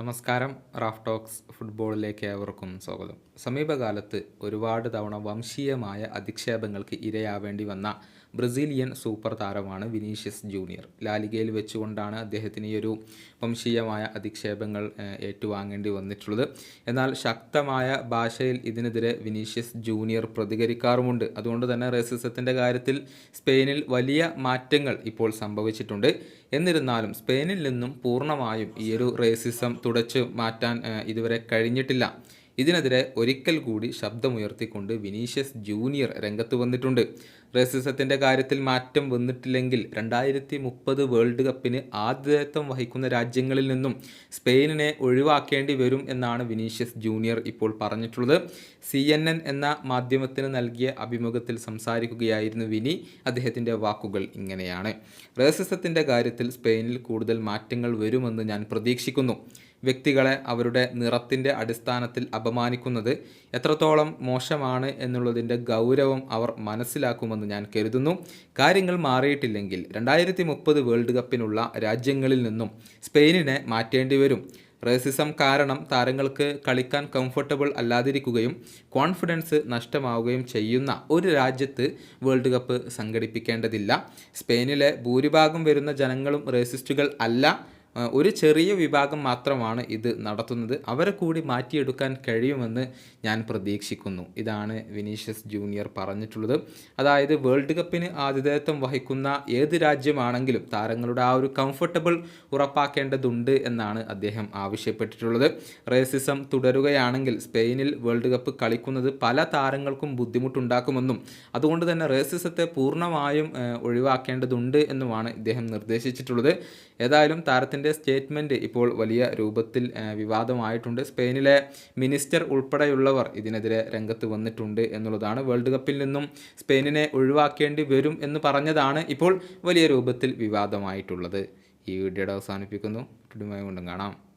നമസ്കാരം Raf talks ഫുട്ബോളിലേക്ക് ഏവർക്കും സ്വാഗതം. സമീപകാലത്ത് ഒരുപാട് തവണ വംശീയമായ അധിക്ഷേപങ്ങൾക്ക് ഇരയാവേണ്ടി വന്ന ബ്രസീലിയൻ സൂപ്പർ താരമാണ് വിനീഷ്യസ് ജൂനിയർ. ലാലിഗയിൽ വെച്ചുകൊണ്ടാണ് അദ്ദേഹത്തിന് ഈ ഒരു വംശീയമായ അധിക്ഷേപങ്ങൾ ഏറ്റുവാങ്ങേണ്ടി വന്നിട്ടുള്ളത്. എന്നാൽ ശക്തമായ ഭാഷയിൽ ഇതിനെതിരെ വിനീഷ്യസ് ജൂനിയർ പ്രതികരിക്കാറുമുണ്ട്. അതുകൊണ്ട് തന്നെ റേസിസത്തിന്റെ കാര്യത്തിൽ സ്പെയിനിൽ വലിയ മാറ്റങ്ങൾ ഇപ്പോൾ സംഭവിച്ചിട്ടുണ്ട്. എന്നിരുന്നാലും സ്പെയിനിൽ നിന്നും പൂർണമായും ഈ ഒരു റേസിസം തുടച്ചു മാറ്റാൻ ഇതുവരെ കഴിഞ്ഞിട്ടില്ല. ഇതിനെതിരെ ഒരിക്കൽ കൂടി ശബ്ദമുയർത്തിക്കൊണ്ട് വിനീഷ്യസ് ജൂനിയർ രംഗത്ത് വന്നിട്ടുണ്ട്. റേസിസത്തിന്റെ കാര്യത്തിൽ മാറ്റം വന്നിട്ടില്ലെങ്കിൽ രണ്ടായിരത്തി മുപ്പത് വേൾഡ് കപ്പിന് ആതിഥേയത്വം വഹിക്കുന്ന രാജ്യങ്ങളിൽ നിന്നും സ്പെയിനിനെ ഒഴിവാക്കേണ്ടി വരും എന്നാണ് വിനീഷ്യസ് ജൂനിയർ ഇപ്പോൾ പറഞ്ഞിട്ടുള്ളത്. സി എന്ന മാധ്യമത്തിന് നൽകിയ അഭിമുഖത്തിൽ സംസാരിക്കുകയായിരുന്നു വിനി. അദ്ദേഹത്തിന്റെ വാക്കുകൾ ഇങ്ങനെയാണ്. റേസിസത്തിന്റെ കാര്യത്തിൽ സ്പെയിനിൽ കൂടുതൽ മാറ്റങ്ങൾ വരുമെന്ന് ഞാൻ പ്രതീക്ഷിക്കുന്നു. വ്യക്തികളെ അവരുടെ നിറത്തിന്റെ അടിസ്ഥാനത്തിൽ അപമാനിക്കുന്നത് എത്രത്തോളം മോശമാണ് എന്നുള്ളതിന്റെ ഗൗരവം അവർ മനസ്സിലാക്കുമെന്ന് ഞാൻ കരുതുന്നു. കാര്യങ്ങൾ മാറിയിട്ടില്ലെങ്കിൽ രണ്ടായിരത്തി മുപ്പത് വേൾഡ് കപ്പിനുള്ള രാജ്യങ്ങളിൽ നിന്നും സ്പെയിനിനെ മാറ്റേണ്ടി വരും. റേസിസം കാരണം താരങ്ങൾക്ക് കളിക്കാൻ കംഫർട്ടബിൾ അല്ലാതിരിക്കുകയും കോൺഫിഡൻസ് നഷ്ടമാവുകയും ചെയ്യുന്ന ഒരു രാജ്യത്ത് വേൾഡ് കപ്പ് സംഘടിപ്പിക്കേണ്ടതില്ല. സ്പെയിനിലെ ഭൂരിഭാഗം വരുന്ന ജനങ്ങളും റേസിസ്റ്റുകൾ അല്ല. ഒരു ചെറിയ വിഭാഗം മാത്രമാണ് ഇത് നടത്തുന്നത്. അവരെ കൂടി മാറ്റിയെടുക്കാൻ കഴിയുമെന്ന് ഞാൻ പ്രതീക്ഷിക്കുന്നു. ഇതാണ് വിനീഷ്യസ് ജൂനിയർ പറഞ്ഞിട്ടുള്ളത്. അതായത് വേൾഡ് കപ്പിന് ആതിഥേയത്വം വഹിക്കുന്ന ഏത് രാജ്യമാണെങ്കിലും താരങ്ങളുടെ ആ ഒരു കംഫർട്ടബിൾ ഉറപ്പാക്കേണ്ടതുണ്ട് എന്നാണ് അദ്ദേഹം ആവശ്യപ്പെട്ടിട്ടുള്ളത്. റേസിസം തുടരുകയാണെങ്കിൽ സ്പെയിനിൽ വേൾഡ് കപ്പ് കളിക്കുന്നത് പല താരങ്ങൾക്കും ബുദ്ധിമുട്ടുണ്ടാക്കുമെന്നും അതുകൊണ്ട് തന്നെ റേസിസത്തെ പൂർണമായും ഒഴിവാക്കേണ്ടതുണ്ട് എന്നുമാണ് ഇദ്ദേഹം നിർദ്ദേശിച്ചിട്ടുള്ളത്. ഏതായാലും താരത്തിന്റെ സ്റ്റേറ്റ്മെന്റ് ഇപ്പോൾ വലിയ രൂപത്തിൽ വിവാദമായിട്ടുണ്ട്. സ്പെയിനിലെ മിനിസ്റ്റർ ഉൾപ്പെടെയുള്ളവർ ഇതിനെതിരെ രംഗത്ത് വന്നിട്ടുണ്ട് എന്നുള്ളതാണ് വേൾഡ് കപ്പിൽ നിന്നും സ്പെയിനിനെ ഒഴിവാക്കേണ്ടി വരും എന്ന് പറഞ്ഞതാണ് ഇപ്പോൾ വലിയ രൂപത്തിൽ വിവാദമായിട്ടുള്ളത്. ഈ വീഡിയോയുടെ അവസാനിപ്പിക്കുന്നു. വീണ്ടും കാണാം.